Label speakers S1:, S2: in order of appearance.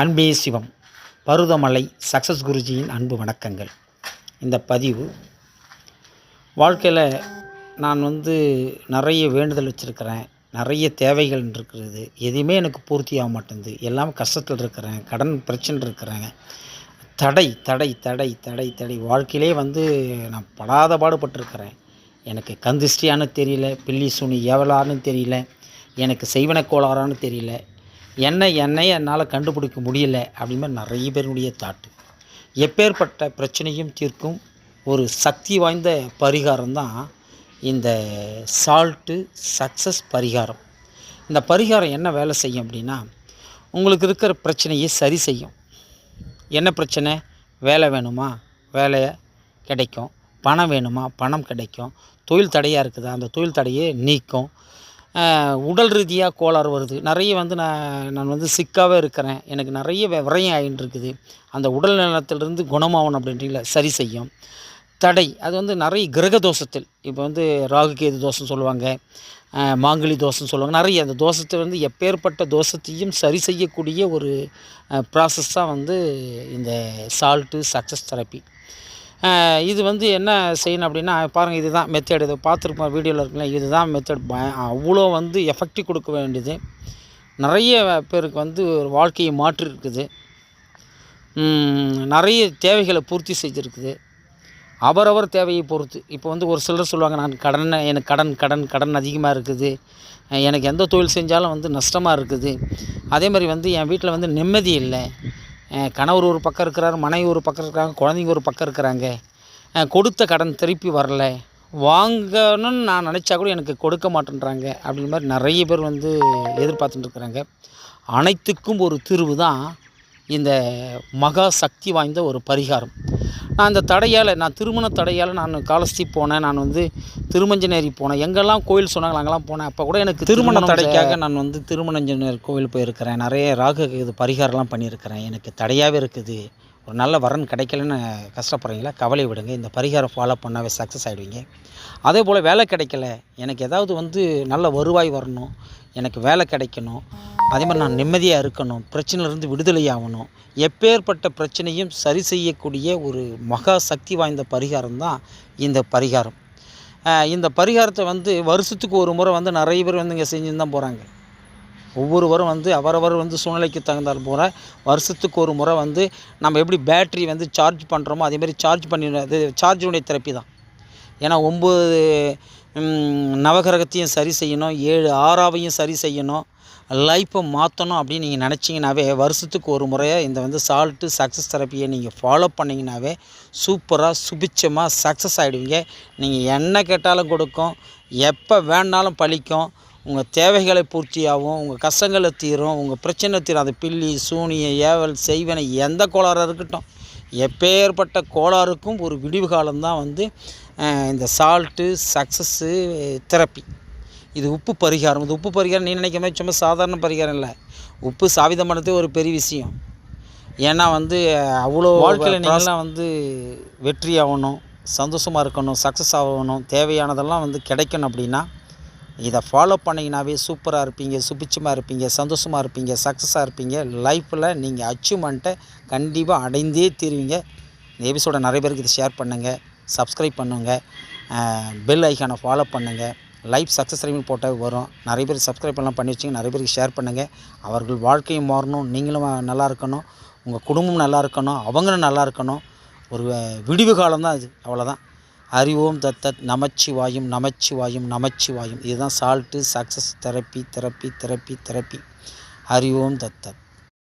S1: அன்பே சிவம். பருதமலை சக்ஸஸ் குருஜியின் அன்பு வணக்கங்கள். இந்த பதிவு வாழ்க்கையில் நான் வந்து நிறைய வேண்டுதல் வச்சுருக்கிறேன் நிறைய தேவைகள் இருக்கிறது எதுவுமே எனக்கு பூர்த்தி ஆக மாட்டேங்குது எல்லாம் கஷ்டத்தில் இருக்கிறேன் கடன் பிரச்சனை இருக்கிறேங்க தடை தடை தடை தடை தடை வாழ்க்கையிலே வந்து நான் படாத பாடுபட்டிருக்கிறேன். எனக்கு கந்திஷ்டியானு தெரியல பில்லி சுனி எவலான்னு தெரியல எனக்கு செய்வன கோளாறான்னு தெரியல என்ன என்னை என்னால் கண்டுபிடிக்க முடியல அப்படின்னு நிறைய பேருடைய தாட்டு. எப்பேற்பட்ட பிரச்சனையும் தீர்க்கும் ஒரு சக்தி வாய்ந்த பரிகாரம் தான் இந்த சால்ட்டு சக்ஸஸ் பரிகாரம். இந்த பரிகாரம் என்ன வேலை செய்யும் அப்படின்னா உங்களுக்கு இருக்கிற பிரச்சனையை சரி செய்யும். என்ன பிரச்சனை? வேலை வேணுமா? வேலை கிடைக்கும். பணம் வேணுமா? பணம் கிடைக்கும். தொழில் தடையாக இருக்குதா? அந்த தொழில் தடையை நீக்கும். உடல் ரீதியாக கோளாறு வருது. நிறைய வந்து நான் நான் வந்து சிக்காகவே இருக்கிறேன். எனக்கு நிறைய வி- விரயம் ஆகிட்டு இருக்குது அந்த உடல் நலத்திலிருந்து குணமாகணும் அப்படின்றீங்கள? சரி செய்யும். தடை. அது வந்து நிறைய கிரக தோஷத்தில். இப்போ வந்து ராகு கேது தோஷம் சொல்லுவாங்க. மாங்கலி தோஷம் சொல்லுவாங்க. நிறைய அந்த தோஷத்தை வந்து எப்பேற்பட்ட தோஷத்தையும் சரி செய்யக்கூடிய ஒரு ப்ராசஸ் தான் வந்து இந்த சால்ட்டு சக்ஸஸ் தெரப்பி இது வந்து என்ன செய்யணும் அப்படின்னா பாருங்கள் இதுதான் மெத்தேடு இதை பார்த்துருப்போம் வீடியோவில் இருக்குல்ல இதுதான் தான் ப அவ்வளோ வந்து எஃபெக்டிவ் கொடுக்க வேண்டியது. நிறைய பேருக்கு வந்து ஒரு வாழ்க்கையை மாற்றி இருக்குது நிறைய தேவைகளை பூர்த்தி செஞ்சுருக்குது. அவரவர் தேவையை பொறுத்து. இப்போ வந்து ஒரு சிலர் சொல்லுவாங்க நான் கடன் எனக்கு கடன் கடன் கடன் அதிகமாக இருக்குது. எனக்கு எந்த தொழில் செஞ்சாலும் வந்து நஷ்டமாக இருக்குது. அதே மாதிரி வந்து என் வீட்டில் வந்து நிம்மதி இல்லை. கணவர் ஒரு பக்கம் இருக்கிறார் மனைவி ஒரு பக்கம் இருக்கிறாங்க குழந்தைங்க ஒரு பக்கம் இருக்கிறாங்க. கொடுத்த கடன் திருப்பி வரல. வாங்கணும்னு நான் நினச்சா கூட எனக்கு கொடுக்க மாட்டேன்றாங்க அப்படிங்கிற மாதிரி நிறைய பேர் வந்து எதிர்பார்த்துட்டு இருக்கிறாங்க. அனைத்துக்கும் ஒரு தீர்வு தான் இந்த மகா சக்தி வாய்ந்த ஒரு பரிகாரம். நான் அந்த தடையால் நான் திருமண தடையால் நான் காலஸ்தி போனேன். நான் வந்து திருமஞ்சனேரி போனேன். எங்கெல்லாம் கோயில் சொன்னாங்க அங்கெல்லாம் போனேன். அப்போ கூட எனக்கு திருமண தடைக்காக நான் வந்து திருமணஞ்சனேரி கோவில் போயிருக்கிறேன். நிறைய ராகு இது பரிகாரம்லாம் பண்ணியிருக்கிறேன். எனக்கு தடையாகவே இருக்குது. ஒரு நல்ல வரன் கிடைக்கலன்னு கஷ்டப்படுறீங்களா கவலை விடுங்க. இந்த பரிகாரம் ஃபாலோ பண்ணாவே சக்ஸஸ் ஆகிடுவீங்க அதே போல் வேலை கிடைக்கல. எனக்கு ஏதாவது வந்து நல்ல வருவாய் வரணும். எனக்கு வேலை கிடைக்கணும். அதே மாதிரி நான் நிம்மதியாக இருக்கணும். பிரச்சனையிலேருந்து விடுதலை ஆகணும். எப்பேற்பட்ட பிரச்சனையும் சரி செய்யக்கூடிய ஒரு மகா சக்தி வாய்ந்த பரிகாரம் தான் இந்த பரிகாரம். இந்த பரிகாரத்தை வந்து வருஷத்துக்கு ஒரு முறை வந்து நிறைய பேர் வந்து இங்கே செஞ்சுன்னு தான் போகிறாங்க ஒவ்வொருவரும் வந்து அவரவர் வந்து சூழ்நிலைக்கு தகுந்தால் போகிற வருஷத்துக்கு ஒரு முறை வந்து நம்ம எப்படி பேட்ரி வந்து சார்ஜ் பண்ணுறோமோ அதேமாதிரி சார்ஜ் பண்ணி அது சார்ஜுடைய தெரப்பி தான். ஏன்னா ஒம்பது நவகிரகத்தையும் சரி செய்யணும் ஏழு ஆறாவையும் சரி செய்யணும் லைஃப்பை மாற்றணும் அப்படின்னு நீங்கள் நினச்சிங்கனாவே வருஷத்துக்கு ஒரு முறையாக இந்த வந்து சால்ட்டு சக்ஸஸ் தெரப்பியை நீங்கள் ஃபாலோ பண்ணிங்கனாவே சூப்பராக சுபிச்சமாக சக்ஸஸ் ஆகிடுவீங்க நீங்கள் என்ன கேட்டாலும் கொடுக்கும் எப்போ வேணாலும் பழிக்கும் உங்கள் தேவைகளை பூர்த்தியாகும் உங்கள் கஷ்டங்களை தீரும் உங்கள் பிரச்சனை தீரும். அது பில்லி சூனிய ஏவல் செய்வனை எந்த கோளாறாக இருக்கட்டும். எப்பேற்பட்ட கோளாறுக்கும் ஒரு விடிவு காலம்தான் வந்து இந்த சால்ட்டு சக்ஸஸ்ஸு தெரப்பி. இது உப்பு பரிகாரம். இது உப்பு பரிகாரம் நீ நினைக்கிற மாதிரி சும்மா சாதாரண பரிகாரம் இல்லை. உப்பு சாவிதம் பண்ணதே ஒரு பெரிய விஷயம். ஏன்னா வந்து அவ்வளோ வாழ்க்கையில் நீங்கள்லாம் வந்து வெற்றி ஆகணும் சந்தோஷமாக இருக்கணும் சக்ஸஸ் ஆகணும் தேவையானதெல்லாம் வந்து கிடைக்கணும் அப்படின்னா இதை ஃபாலோ பண்ணிங்கனாவே சூப்பராக இருப்பீங்க சுபிச்சமாக இருப்பீங்க சந்தோஷமாக இருப்பீங்க சக்ஸஸாக இருப்பீங்க. லைஃப்பில் நீங்கள் அச்சீவ்மெண்ட்டை கண்டிப்பாக அடைந்தே தீருவீங்க. இந்த எபிசோடை நிறைய பேருக்கு இதை ஷேர் பண்ணுங்கள் சப்ஸ்கிரைப் பண்ணுங்கள் பெல் ஐக்கானை ஃபாலோ பண்ணுங்கள் லைஃப் சக்ஸஸ் ரிவியூ போட்டால் வரும். நிறைய பேர் சப்ஸ்கிரைப் எல்லாம் பண்ணி வச்சிங்க நிறைய பேருக்கு ஷேர் பண்ணுங்கள் அவர்கள் வாழ்க்கையும் மாறணும் நீங்களும் நல்லா இருக்கணும் உங்கள் குடும்பம் நல்லா இருக்கணும் அவங்களும் நல்லா இருக்கணும். ஒரு விடிவு காலம் தான் அது அவ்வளோதான் அறிவோம் தத்தத் நமச்சிவாயும் நமச்சிவாயும் நமச்சிவாயும். இதுதான் salt success therapy therapy therapy therapy அறிவோம் தத்தத்.